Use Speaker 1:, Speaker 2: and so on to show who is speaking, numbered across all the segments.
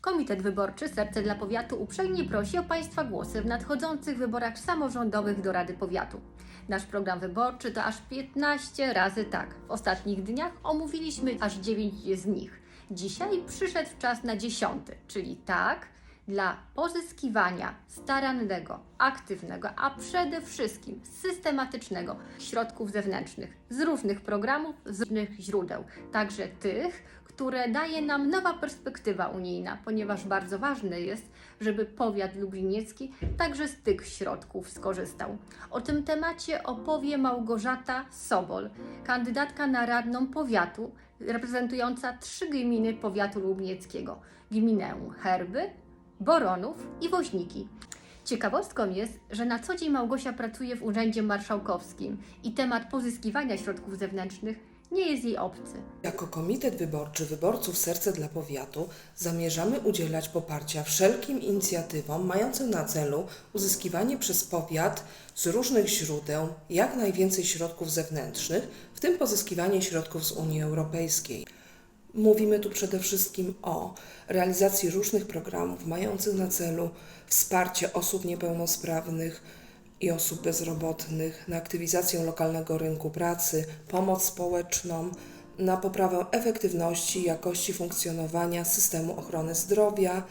Speaker 1: Komitet Wyborczy Serce dla Powiatu uprzejmie prosi o Państwa głosy w nadchodzących wyborach samorządowych do Rady Powiatu. Nasz program wyborczy to aż 15 razy tak. W ostatnich dniach omówiliśmy aż 9 z nich. Dzisiaj przyszedł czas na dziesiąty, czyli tak dla pozyskiwania starannego, aktywnego, a przede wszystkim systematycznego środków zewnętrznych z różnych programów, z różnych źródeł, także tych, które daje nam nowa perspektywa unijna, ponieważ bardzo ważne jest, żeby powiat lubliniecki także z tych środków skorzystał. O tym temacie opowie Małgorzata Sobol, kandydatka na radną powiatu, reprezentująca trzy gminy powiatu lublinieckiego: gminę Herby, Boronów i Woźniki. Ciekawostką jest, że na co dzień Małgosia pracuje w Urzędzie Marszałkowskim i temat pozyskiwania środków zewnętrznych nie jest jej obcy.
Speaker 2: Jako Komitet Wyborczy Wyborców Serce dla Powiatu zamierzamy udzielać poparcia wszelkim inicjatywom mającym na celu uzyskiwanie przez powiat z różnych źródeł jak najwięcej środków zewnętrznych, w tym pozyskiwanie środków z Unii Europejskiej. Mówimy tu przede wszystkim o realizacji różnych programów mających na celu wsparcie osób niepełnosprawnych i osób bezrobotnych, na aktywizację lokalnego rynku pracy, pomoc społeczną, na poprawę efektywności i jakości funkcjonowania systemu ochrony zdrowia,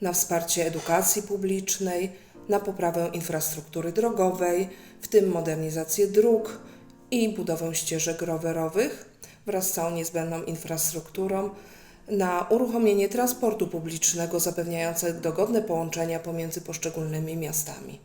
Speaker 2: na wsparcie edukacji publicznej, na poprawę infrastruktury drogowej, w tym modernizację dróg i budowę ścieżek rowerowych wraz z całą niezbędną infrastrukturą, na uruchomienie transportu publicznego zapewniającego dogodne połączenia pomiędzy poszczególnymi miastami.